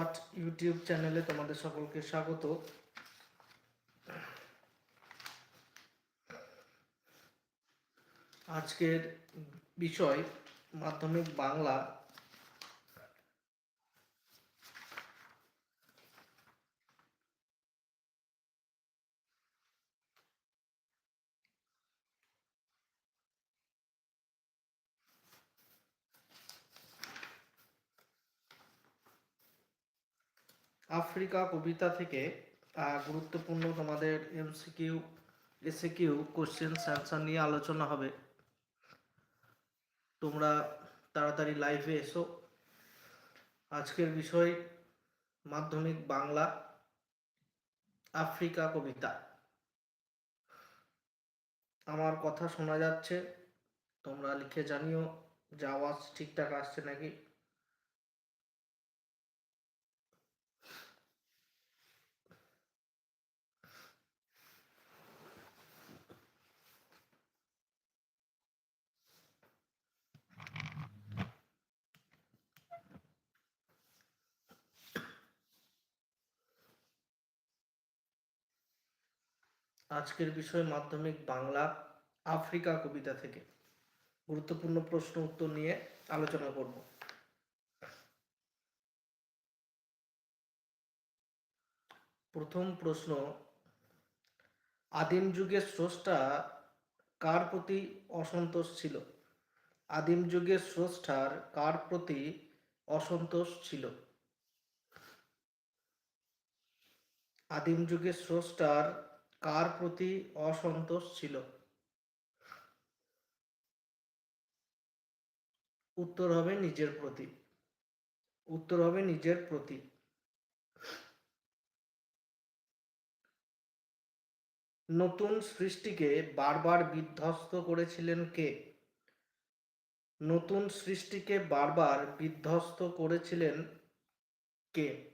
পাঠ ইউটিউব চ্যানেলে তোমাদের সকলকে স্বাগত। আজকের বিষয় মাধ্যমিক বাংলা আফ্রিকা কবিতা থেকে গুরুত্বপূর্ণ তোমাদের এমসিকিউ এসিকিউ কোশ্চেন অ্যান্সার নিয়ে আলোচনা হবে। তোমরা তাড়াতাড়ি লাইভে এসো। আজকের বিষয়, মাধ্যমিক বাংলা, আফ্রিকা কবিতা। আমার কথা শোনা যাচ্ছে, তোমরা লিখে জানিও, যে আওয়াজ ঠিকঠাক আসছে নাকি? আজকের বিষয় মাধ্যমিক বাংলা আফ্রিকা কবিতা থেকে। গুরুত্বপূর্ণ প্রশ্ন উত্তর নিয়ে আলোচনা করব। প্রথম প্রশ্ন, আদিম যুগের স্রষ্টা কার প্রতি অসন্তোষ ছিল? আদিম যুগের স্রষ্টার কার প্রতি অসন্তোষ ছিল? আদিম যুগের স্রষ্টার কার প্রতি অসন্তোষ ছিল? উত্তর হবে নিজের প্রতি। উত্তর হবে নিজের প্রতি। নতুন সৃষ্টিকে বারবার বিধ্বস্ত করেছিলেন কে? নতুন সৃষ্টিকে বারবার বিধ্বস্ত করেছিলেন কে?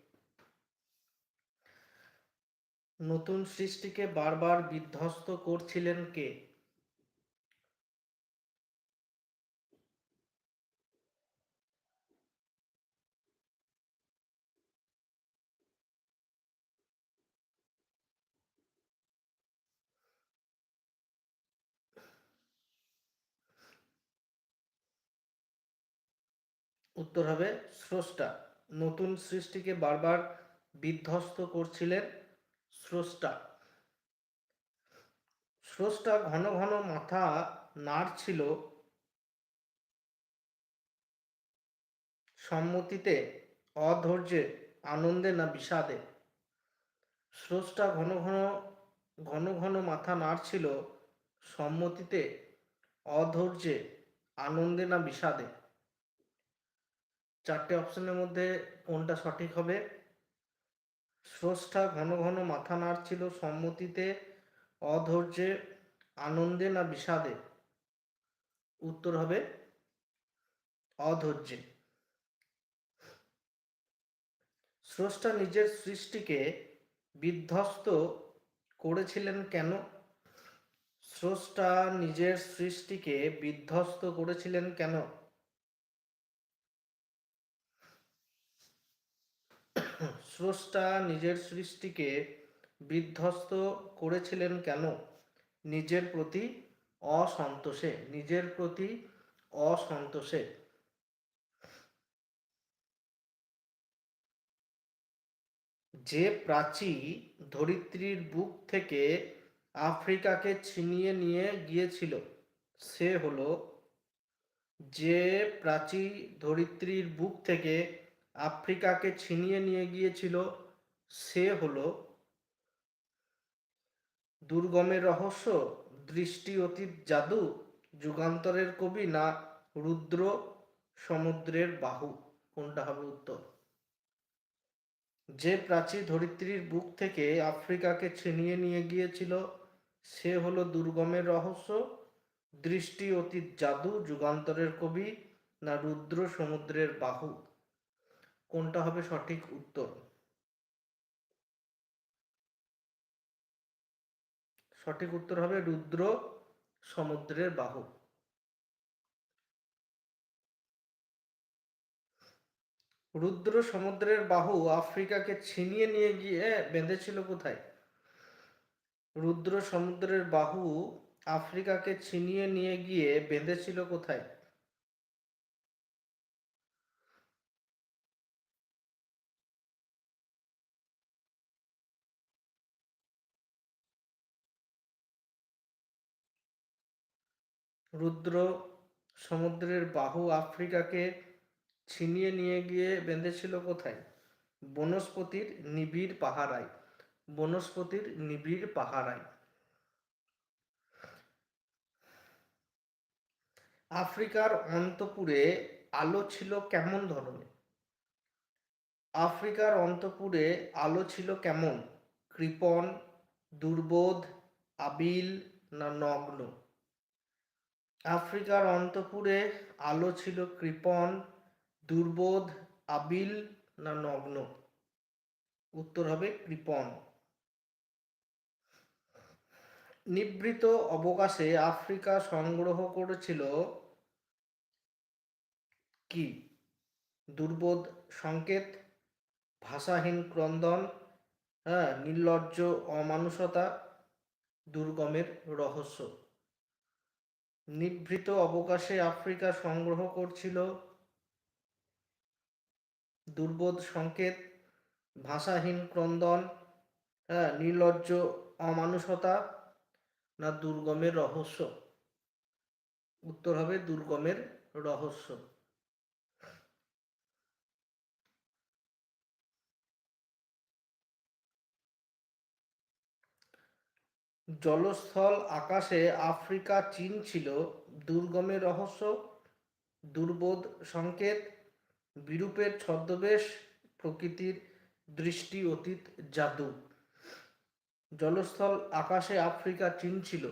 নতুন সৃষ্টিকে বারবার বিধ্বস্ত করছিলেন কে? উত্তর হবে স্রষ্টা। নতুন সৃষ্টিকে বারবার বিধ্বস্ত করছিলেন স্রষ্টা। স্রষ্টা ঘন ঘন মাথা নাড়ছিল সম্মতিতে, অধৈর্যে, আনন্দে না বিষাদে। স্রষ্টা ঘন ঘন ঘন ঘন মাথা নাড়ছিল সম্মতিতে, অধৈর্যে, আনন্দে না বিষাদে। চারটে অপশনের মধ্যে কোনটা সঠিক হবে? স্রষ্টা ঘন ঘন মাথা নাড়ছিল সম্মতিতে অধৈর্যে আনন্দে না বিষাদে? উত্তর হবে, অধৈর্যে। স্রষ্টা নিজের সৃষ্টিকে বিধ্বস্ত করেছিলেন কেন? স্রষ্টা নিজের সৃষ্টিকে বিধ্বস্ত করেছিলেন কেন? স্রষ্টা নিজের সৃষ্টিকে বিধ্বস্ত করেছিলেন কেন? নিজের প্রতি অসন্তোষে, নিজের প্রতি অসন্তোষে। যে প্রাচী ধরিত্রীর বুক থেকে আফ্রিকাকে ছিনিয়ে নিয়ে গিয়েছিল, সে হলো যে প্রাচী ধরিত্রীর বুক থেকে আফ্রিকাকে ছিনিয়ে নিয়ে গিয়েছিল, সে হলো দুর্গমের রহস্য, দৃষ্টি অতীত জাদু, যুগান্তরের কবি না রুদ্র সমুদ্রের বাহু, কোনটা হবে উত্তর? যে প্রাচী ধরিত্রীর বুক থেকে আফ্রিকাকে ছিনিয়ে নিয়ে গিয়েছিল, সে হলো দুর্গমের রহস্য, দৃষ্টি অতীত জাদু, যুগান্তরের কবি না রুদ্র সমুদ্রের বাহু। কোনটা হবে সঠিক উত্তর? সঠিক উত্তর হবে রুদ্র সমুদ্রের বাহু। রুদ্র সমুদ্রের বাহু আফ্রিকাকে ছিনিয়ে নিয়ে গিয়ে বেঁধেছিল কোথায়? রুদ্র সমুদ্রের বাহু আফ্রিকাকে ছিনিয়ে নিয়ে গিয়ে বেঁধেছিল কোথায়? রুদ্র সমুদ্রের বাহু আফ্রিকাকে ছিনিয়ে নিয়ে গিয়ে বেঁধেছিল কোথায়? বনস্পতির নিবিড় পাহারায়। বনস্পতির নিবিড় পাহারায়। আফ্রিকার অন্তপুরে আলো ছিল কেমন ধরনের? আফ্রিকার অন্তপুরে আলো ছিল কেমন? কৃপণ, দুর্বোধ, আবিল না নগ্ন? আফ্রিকার অন্তপুরে আলো ছিল কৃপণ, দুর্বোধ, আবিল না নগ্ন? উত্তর হবে কৃপণ। নিবৃত অবকাশে আফ্রিকা সংগ্রহ করেছিল কি? দুর্বোধ সংকেত, ভাষাহীন ক্রন্দন হ্যাঁ নির্লজ্জ অমানুষতা, দুর্গমের রহস্য। নিভৃত অবকাশে আফ্রিকা সংগ্রহ করছিল। দুর্বোধ সংকেত, ভাষাহীন ক্রন্দন হ্যাঁ নির্লজ্জ অমানুষতা না দুর্গমের রহস্য? উত্তর হবে দুর্গমের রহস্য। জলস্থল আকাশে আফ্রিকা চীন ছিল। দুর্গমের রহস্য, দুর্বোধ সংকেত, বিরূপের ছদ্মবেশ, প্রকৃতির দৃষ্টি অতীত জাদু। জলস্থল আকাশে আফ্রিকা চীন ছিল।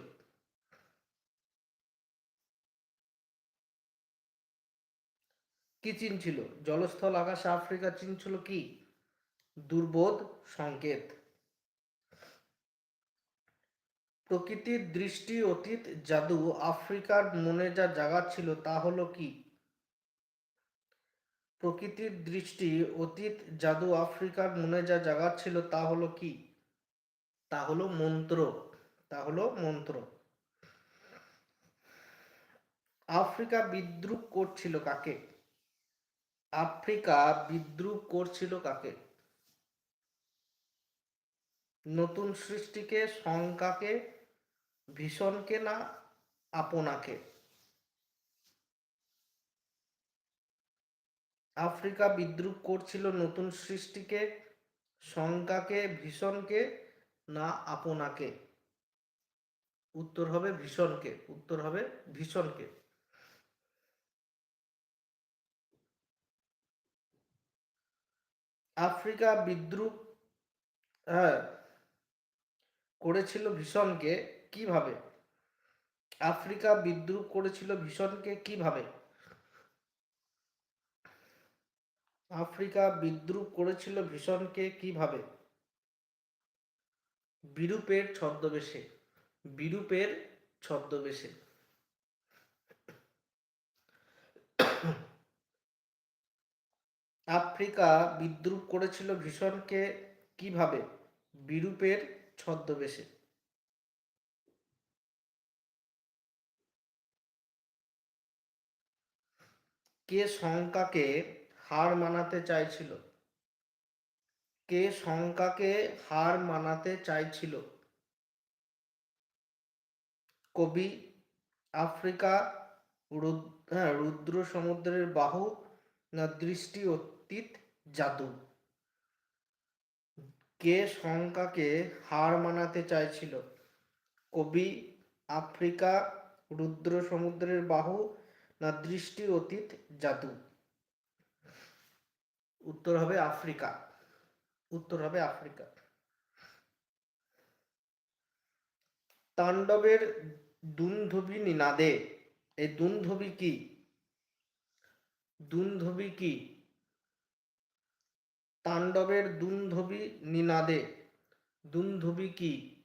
কি চিন ছিল? জলস্থল আকাশে আফ্রিকা চীন ছিল কি? দুর্বোধ সংকেত। প্রকৃতির দৃষ্টি অতীত জাদু, আফ্রিকার মনে যা জাগাচ্ছিল তা হলো কি? প্রকৃতির দৃষ্টি অতীত জাদু, আফ্রিকার মনে যা জাগাচ্ছিল তা হলো কি? তা হলো মন্ত্র, তা হলো মন্ত্র। আফ্রিকা বিদ্রুপ করছিল কাকে? আফ্রিকা বিদ্রুপ করছিল কাকে? নতুন সৃষ্টিকে শঙ্কাকে ভীষণকে না আপনাকে আফ্রিকা বিদ্রুপ করছিল নতুন সৃষ্টিকে শঙ্কাকে ভীষণকে না আপনাকে উত্তর হবে ভীষণকে উত্তর হবে ভীষণকে আফ্রিকা বিদ্রুপ হ্যাঁ করেছিল ভীষণকে কীভাবে? আফ্রিকা বিদ্রুপ করেছিল ভীষণকে কীভাবে? আফ্রিকা বিদ্রুপ করেছিল ভীষণকে কীভাবে? বিরূপের ছদ্মবেশে বিরূপের ছদ্মবেশে। আফ্রিকা বিদ্রুপ করেছিল ভীষণকে কীভাবে? বিরূপের ছদ্মবেশে। কে শঙ্কাকে হার মানাতে চাইছিল? কে শঙ্কাকে হার মানাতে চাইছিল? কবি আফ্রিকা হ্যাঁ রুদ্র সমুদ্রের বাহু না দৃষ্টি অতীত জাদু? কে শঙ্কাকে হার মানাতে চাইছিল? কবি আফ্রিকা রুদ্র সমুদ্রের বাহু না দৃষ্টি অতীত, জাদু। উত্তর হবে আফ্রিকা। উত্তর হবে আফ্রিকা। তাণ্ডবের দুন্ধবি নিনাদে, এই দুন্ধবি কি? দুন্ধবি কি? তাণ্ডবের দুন্ধবি নিনাদে, দুন্ধবি কি?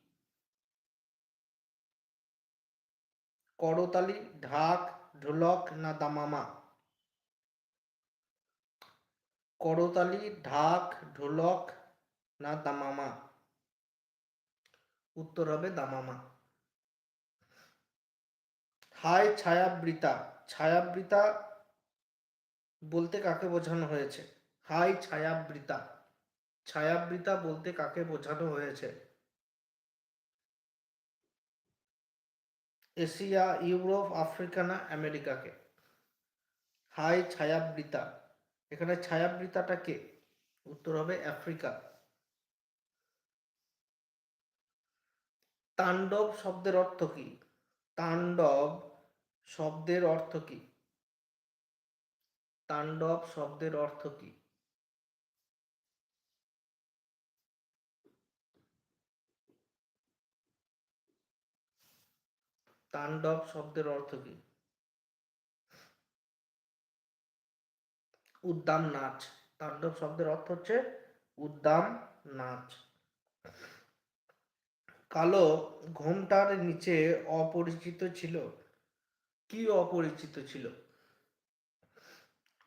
করতালি, ঢাক ঢোলক না দামামা? করতালি, ঢাক, ঢোলক না দামামা? উত্তর হবে দামামা। হাই ছায়াবৃতা ছায়াবৃতা বলতে কাকে বোঝানো হয়েছে? হাই ছায়াবৃতা ছায়াবৃতা বলতে কাকে বোঝানো হয়েছে? এশিয়া, ইউরোপ, আফ্রিকা না আমেরিকাকে? হাই ছায়াবৃতা। এখানে ছায়াবৃতাটা কে? উত্তর হবে আফ্রিকা। তাণ্ডব শব্দের অর্থ কি? তাণ্ডব শব্দের অর্থ কি? তাণ্ডব শব্দের অর্থ কি? তাণ্ডব শব্দের অর্থ কি? উদ্দাম নাচ। তাণ্ডব শব্দের অর্থ হচ্ছে উদ্দাম নাচ। কালো ঘোমটার নিচে অপরিচিত ছিল। কি অপরিচিত ছিল?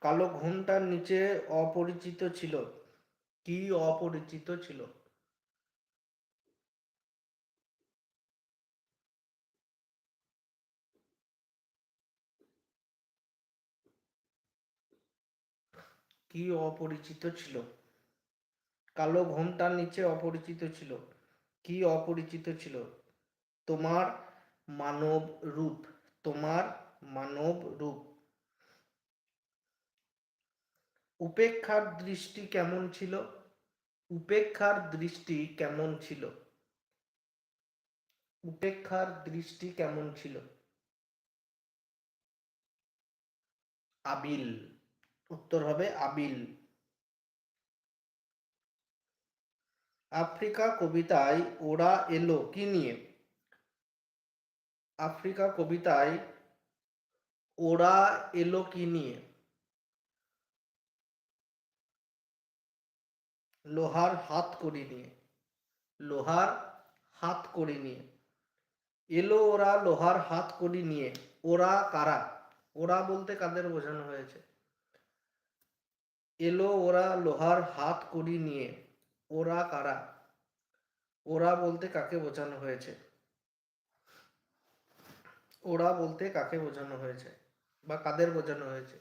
কালো ঘোমটার নিচে অপরিচিত ছিল। কি অপরিচিত ছিল? কি অপরিচিত ছিল? কালো ঘোমটার নিচে অপরিচিত ছিল। কি অপরিচিত ছিল? তোমার মানব রূপ, তোমার মানব রূপ। উপেক্ষার দৃষ্টি কেমন ছিল? উপেক্ষার দৃষ্টি কেমন ছিল? উপেক্ষার দৃষ্টি কেমন ছিল? আবিল। উত্তর হবে আবিল। আফ্রিকা কবিতায় ওরা এলো কি নিয়ে? আফ্রিকা কবিতায় ওরা এলো কি নিয়ে? লোহার হাত করি নিয়ে। লোহার হাত করি নিয়ে। এলো ওরা লোহার হাত করি নিয়ে। ওরা কারা? ওরা বলতে কাদের বোঝানো হয়েছে? এলো ওরা লোহার হাত করি নিয়ে। ওরা কারা? ওরা বলতে কাকে বোঝানো হয়েছে? ওরা বলতে কাকে বোঝানো হয়েছে? বা কাদের বোঝানো হয়েছে?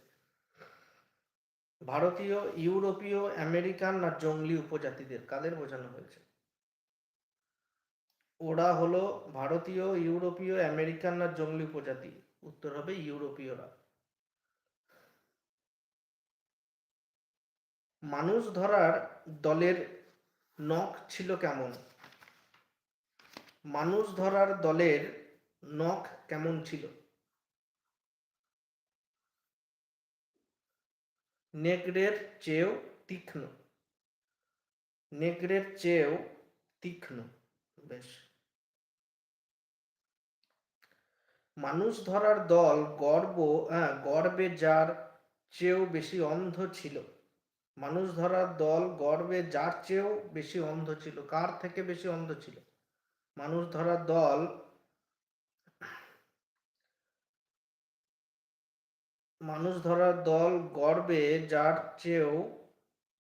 ভারতীয়, ইউরোপীয়, আমেরিকান না জঙ্গলি উপজাতিদের? কাদের বোঝানো হয়েছে? ওরা হলো ভারতীয়, ইউরোপীয়, আমেরিকান না জঙ্গলি উপজাতি? উত্তর হবে ইউরোপীয়রা। মানুষ ধরার দলের নখ ছিল কেমন? মানুষ ধরার দলের নখ কেমন ছিল? নেকড়ের চেয়েও তীক্ষ্ণ। নেকড়ের চেয়েও তীক্ষ্ণ। বেশ। মানুষ ধরার দল গর্ব হ্যাঁ গর্বে যার চেয়েও বেশি অন্ধ ছিল। মানুষ ধরার দল গর্বে যার চেয়েও বেশি অন্ধ ছিল, কার থেকে বেশি অন্ধ ছিল? মানুষ ধরার দল মানুষ ধরার দল গর্বে যার চেয়েও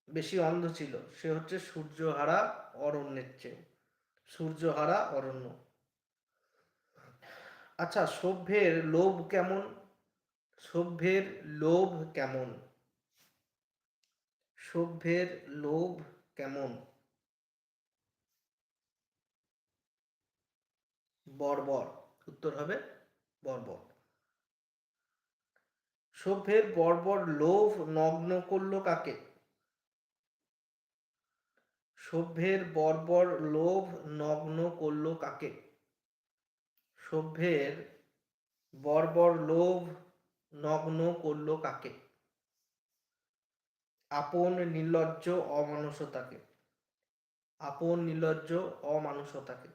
বেশি অন্ধ ছিল, সে হচ্ছে সূর্যহারা অরণ্যের চেয়ে সূর্যহারা অরণ্য। আচ্ছা সভ্যের লোভ কেমন? সভ্যের লোভ কেমন? সভ্যের লোভ কেমন? বর্বর। উত্তর হবে বর্বর। সভ্যের বর্বর লোভ নগ্ন করল কাকে? সভ্যের বর্বর লোভ নগ্ন করল কাকে? সভ্যের বর্বর লোভ নগ্ন করল কাকে? আপন নির্লজ্জ অমানুষতাকে। আপন নির্লজ্জ অমানুষতাকে।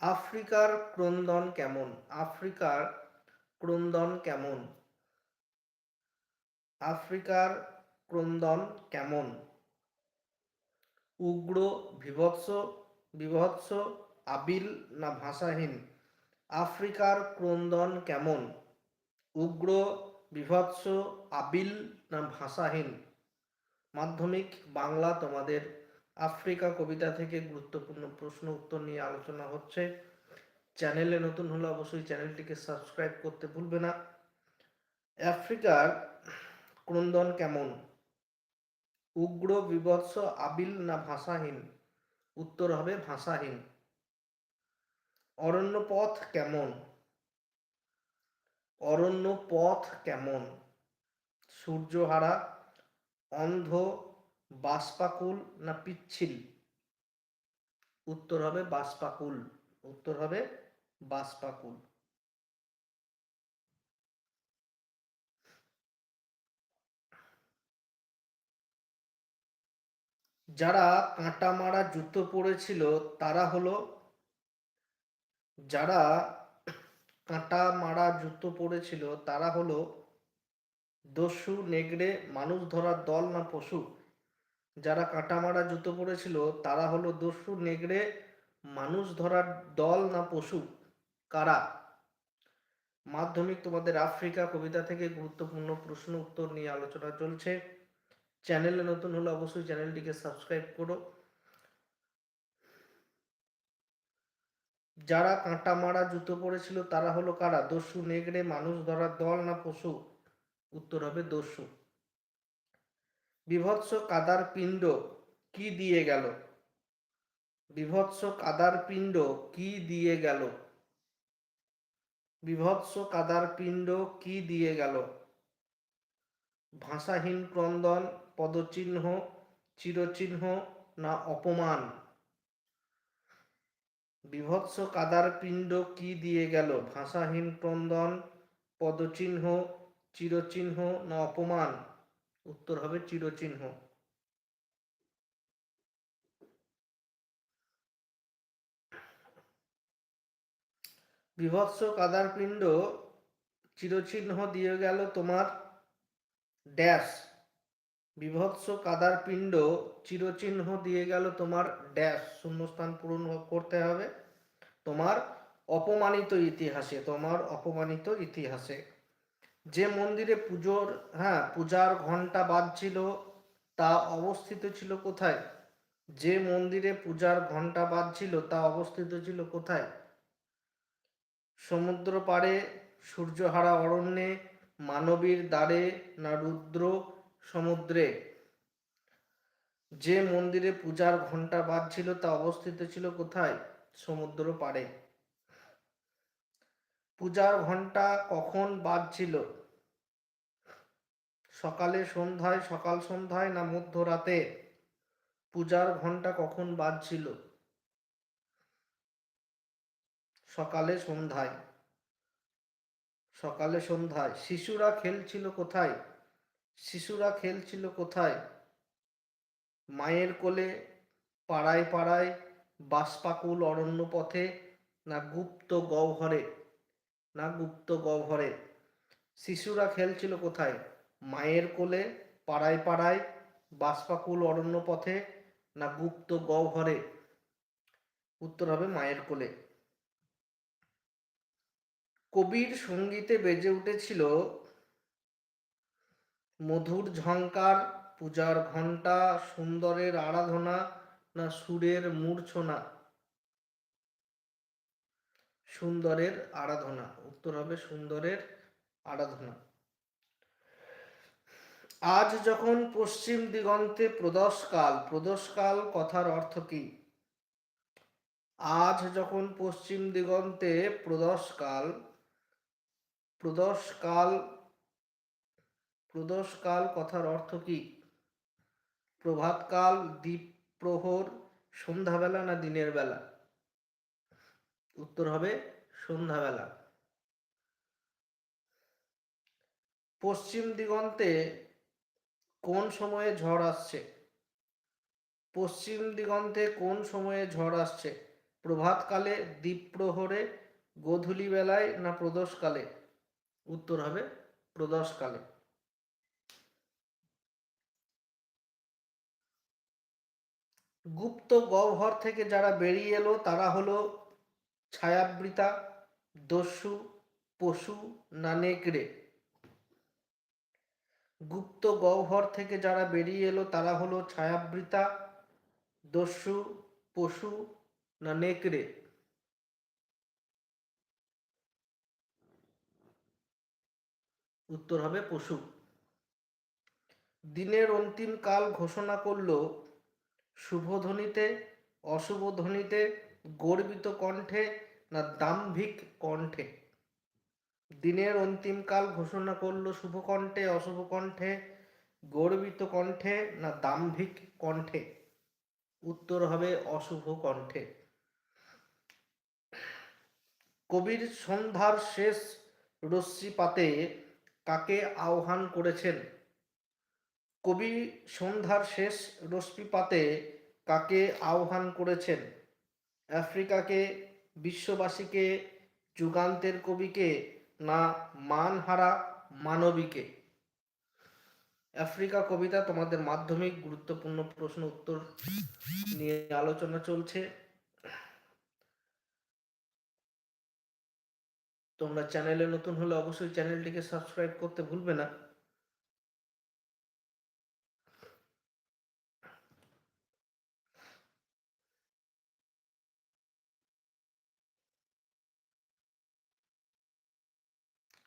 আফ্রিকার ক্রন্দন কেমন? আফ্রিকার ক্রন্দন কেমন? আফ্রিকার ক্রন্দন কেমন? উগ্র, বিভৎস বিভৎস, আবিল না ভাষাহীন? আফ্রিকার ক্রন্দন কেমন? উগ্র, বিভৎস, আবিল না ভাষাহীন। মাধ্যমিক বাংলা তোমাদের আফ্রিকা কবিতা থেকে গুরুত্বপূর্ণ প্রশ্ন উত্তর নিয়ে আলোচনা হচ্ছে। চ্যানেলে নতুন হলে অবশ্যই চ্যানেলটিকে সাবস্ক্রাইব করতে ভুলবে না। আফ্রিকার ক্রন্দন কেমন? উগ্র, বিভৎস, আবিল না ভাষাহীন? উত্তর হবে ভাষাহীন। অরণ্য পথ কেমন? অরণ্য পথ কেমন? সূর্যহারা, অন্ধ, বাষ্পাকুল না পিচ্ছিল? উত্তর হবে বাষ্পাকুল। উত্তর হবে বাষ্পাকুল। যারা কাঁটা মারা জুতো পরেছিল তারা হলো, যারা কাঁটা মারা জুতো পরেছিল তারা হলো দস্যু, নেগড়ে, মানুষ ধরার দল না পশু। যারা কাঁটা মারা জুতো পরেছিল তারা হলো দস্যু, নেগড়ে, মানুষ ধরার দল না পশু। কারা? মাধ্যমিক তোমাদের আফ্রিকা কবিতা থেকে গুরুত্বপূর্ণ প্রশ্ন উত্তর নিয়ে আলোচনা চলছে। চ্যানেলে নতুন হলে অবশ্যই চ্যানেলটিকে সাবস্ক্রাইব করো। যারা কাঁটা মারা জুতো পরেছিল, তারা হলো কারা? দস্যু, নেগড়ে, মানুষ ধরার দল না পশু? উত্তর হবে দস্যু। বিভৎস কাদার পিণ্ড কি দিয়ে গেল? বিভৎস কাদার পিণ্ড কি দিয়ে গেল? বিভৎস কাদার পিণ্ড কি দিয়ে গেল? ভাষাহীন ক্রন্দন, পদচিহ্ন, চিরচিহ্ন না অপমান? বিভৎস কাদার পিণ্ড কি দিয়ে গেল? ভাষাহীন ক্রন্দন, পদচিহ্ন, চিরচিহ্ন না অপমান? উত্তর হবে চিরচিহ্ন। বিভৎস কাদার পিণ্ড চিরচিহ্ন দিয়ে গেল তোমার? ড্যাশ। বিভৎস কাদার পিণ্ড চিরচিহ্ন দিয়ে গেল তোমার ড্যাশ। শূন্যস্থান পূরণ করতে হবে। তোমার অপমানিত ইতিহাসে, তোমার অপমানিত ইতিহাসে। যে মন্দিরে পুজোর হ্যাঁ পূজার ঘণ্টা বাজছিল, তা অবস্থিত ছিল কোথায়? যে মন্দিরে পূজার ঘণ্টা বাজছিল, তা অবস্থিত ছিল কোথায়? সমুদ্র পাড়ে সূর্যহারা অরণ্যে, মানবীর দ্বারে না রুদ্র সমুদ্রে। যে মন্দিরে পূজার ঘণ্টা বাজছিল তা অবস্থিত ছিল কোথায়? সমুদ্র পাড়ে। পূজার ঘণ্টা কখন বাজছিল? সকালে সন্ধ্যায়, সকাল সন্ধ্যায় না মধ্যরাতে? পূজার ঘণ্টা কখন বাজছিল? সকালে সন্ধ্যায়। সকালে সন্ধ্যায়। শিশুরা খেলছিল কোথায়? শিশুরা খেলছিল কোথায়? মায়ের কোলে, পাড়ায় পাড়ায় বাসপাকুল অরণ্য পথে, না গুপ্ত গহ্বরে? না গুপ্ত গহ্বরে? শিশুরা খেলছিল কোথায়? মায়ের কোলে, পাড়ায় পাড়ায় বাসপাকুল অরণ্য পথে, না গুপ্ত গহ্বরে? উত্তর হবে মায়ের কোলে। কবির সঙ্গীতে বেজে উঠেছিল মধুর ঝঙ্কার পূজার ঘণ্টা, সুন্দরের আরাধনা না সুরের মূর্ছনা? সুন্দরের আরাধনা, উত্তর হবে সুন্দরের আরাধনা। আজ যখন পশ্চিম দিগন্তে প্রদোষকাল প্রদোষকাল কথার অর্থ কি? আজ যখন পশ্চিম দিগন্তে প্রদোষকাল প্রদোষকাল প্রদোষকাল কথার অর্থ কি? প্রভাতকাল দ্বীপ প্রহর সন্ধ্যাবেলা না দিনের বেলা? উত্তর হবে সন্ধ্যাবেলা। পশ্চিম দিগন্তে কোন সময়ে ঝড় আসছে? পশ্চিম দিগন্তে কোন সময়ে ঝড় আসছে? প্রভাতকালে দ্বীপ প্রহরে গোধূলি বেলায় না প্রদোষকালে? উত্তর হবে প্রদোষকালে। গুপ্ত গহ্বর থেকে যারা বেরিয়ে এলো, তারা হলো ছায়াবৃতা, দস্যু, পশু, না নেকড়ে। গুপ্ত গহ্বর থেকে যারা বেরিয়ে এলো, তারা হলো ছায়াবৃতা, দস্যু, পশু, না নেকড়ে। উত্তর হবে পশু। দিনের অন্তিম কাল ঘোষণা করল শুভধ্বনিতে অশুভ ধ্বনিতে গর্বিত কণ্ঠে না দাম্ভিক কণ্ঠে? দিনের অন্তিম কাল ঘোষণা করল শুভ কণ্ঠে অশুভ কণ্ঠে গর্বিত কণ্ঠে না দাম্ভিক কণ্ঠে? উত্তর হবে অশুভ কণ্ঠে কবির সন্ধ্যার শেষ রশ্মিপাতে কাকে আহ্বান করেছেন কবি সন্ধ্যার শেষ রশ্মিপাতে কাকে আহ্বান করেছেন? আফ্রিকাকে, বিশ্ববাসীকে, যুগান্তের কবিকে না মানহারা মানবীকে? আফ্রিকা কবিতা তোমাদের মাধ্যমিক গুরুত্বপূর্ণ প্রশ্ন উত্তর নিয়ে আলোচনা চলছে। তোমরা চ্যানেলে নতুন হলে অবশ্যই চ্যানেলটিকে সাবস্ক্রাইব করতে ভুলবে না।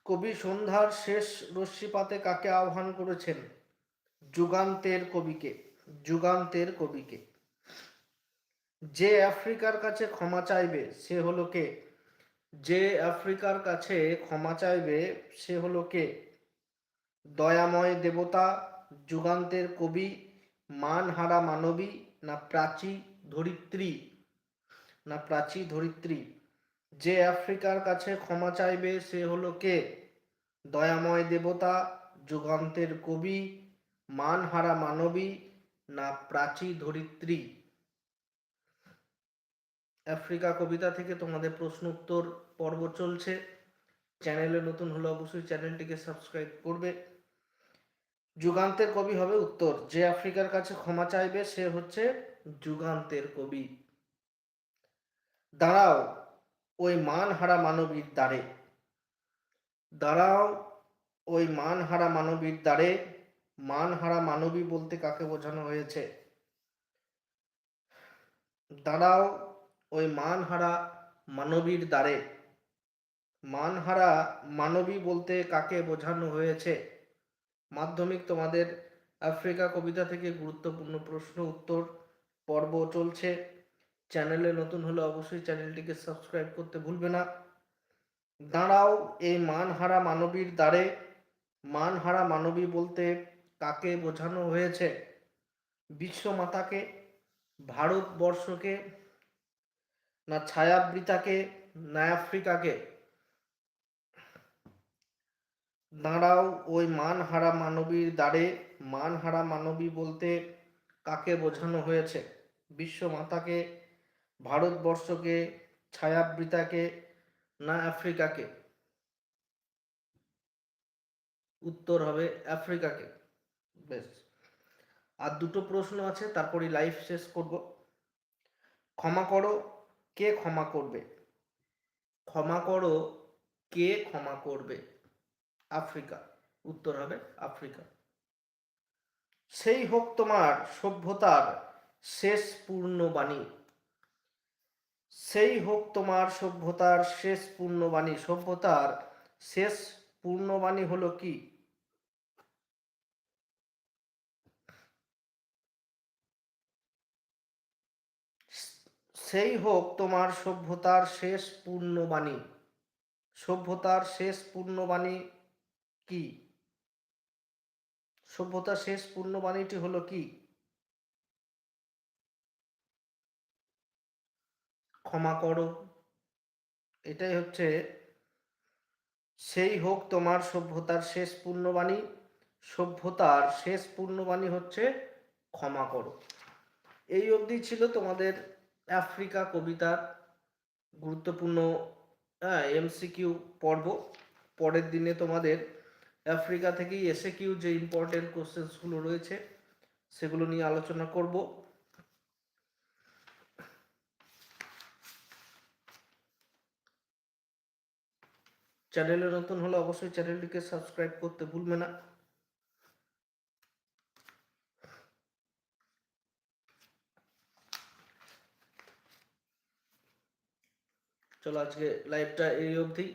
কবি সন্ধ্যার শেষ রশ্মিপাতে কাকে আহ্বান করেছেন? যুগান্তের কবিকে যুগান্তের কবিকে। যে আফ্রিকার কাছে ক্ষমা চাইবে, সে হলো কে? যে আফ্রিকার কাছে ক্ষমা চাইবে, সে হলো কে? দয়াময় দেবতা, যুগান্তের কবি, মানহারা মানবী, না প্রাচী ধরিত্রী? না প্রাচী ধরিত্রী? যে আফ্রিকার কাছে ক্ষমা চাইবে সে হলো কে? দয়াময় দেবতা, যুগান্তের কবি, মানহারা মানবী, না প্রাচী ধরিত্রী? আফ্রিকা কবিতা থেকে তোমাদের প্রশ্ন উত্তর পর্ব চলছে। চ্যানেলে নতুন হলে অবশ্যই চ্যানেলটিকে সাবস্ক্রাইব করবে। যুগান্তের কবি হবে উত্তর। যে আফ্রিকার কাছে ক্ষমা চাইবে সে হচ্ছে যুগান্তের কবি। দাঁড়াও ওই মানহারা মানবীর দ্বারে। দাঁড়াও, ওই মানহারা মানবীর দ্বারে। মানহারা মানবী বলতে কাকে বোঝানো হয়েছে? দাঁড়াও, ওই মানহারা মানবীর দ্বারে। মানহারা মানবী বলতে কাকে বোঝানো হয়েছে? মাধ্যমিক তোমাদের আফ্রিকা কবিতা থেকে গুরুত্বপূর্ণ প্রশ্ন, উত্তর, পর্ব চলছে। চ্যানেলে নতুন হলে অবশ্যই চ্যানেলটিকে সাবস্ক্রাইব করতে ভুলবে না। দাঁড়াও, এই মানহারা মানবীর দ্বারে। মানহারা মানবী বলতে কাকে বোঝানো হয়েছে? বিশ্বমাতাকে, ভারতবর্ষকে, না ছায়াবৃতাকে, না আফ্রিকাকে? দাঁড়াও, ওই মানহারা মানবীর দ্বারে। মানহারা মানবী বলতে কাকে বোঝানো হয়েছে? বিশ্বমাতাকে ভারতবর্ষকে ছায়াবৃতাকে না আফ্রিকাকে? উত্তর হবে আফ্রিকাকে। বেশ। আর দুটো প্রশ্ন আছে তারপরে লাইভ শেষ করব। ক্ষমা করো, কে ক্ষমা করবে? ক্ষমা করো, কে ক্ষমা করবে? আফ্রিকা। উত্তর হবে আফ্রিকা। সেই হোক তোমার সভ্যতার শেষ পূর্ণবাণী সেই হোক তোমার সভ্যতার শেষ পূর্ণবাণী। সভ্যতার শেষ পূর্ণবাণী হলো কি? সেই হোক তোমার সভ্যতার শেষ পূর্ণবাণী। সভ্যতার শেষ পূর্ণবাণী কি? সভ্যতার শেষ পূর্ণবাণীটি হলো কি? ক্ষমা করো। এটাই হচ্ছে, সেই হোক তোমার সভ্যতার শেষ পূর্ণবাণী। সভ্যতার শেষ পূর্ণবাণী হচ্ছে ক্ষমা করো। এই অবধি ছিল তোমাদের আফ্রিকা কবিতার গুরুত্বপূর্ণ এমসিকিউ পর্ব। পরের দিনে তোমাদের আফ্রিকা থেকেই এসে কিউ যে ইম্পর্টেন্ট কোশ্চেন্সগুলো রয়েছে, সেগুলো নিয়ে আলোচনা করব। চ্যানেলে নতুন হলে অবশ্যই চ্যানেলটিকে সাবস্ক্রাইব করতে ভুলবে না। চলো আজকে লাইভটা এই অবধি।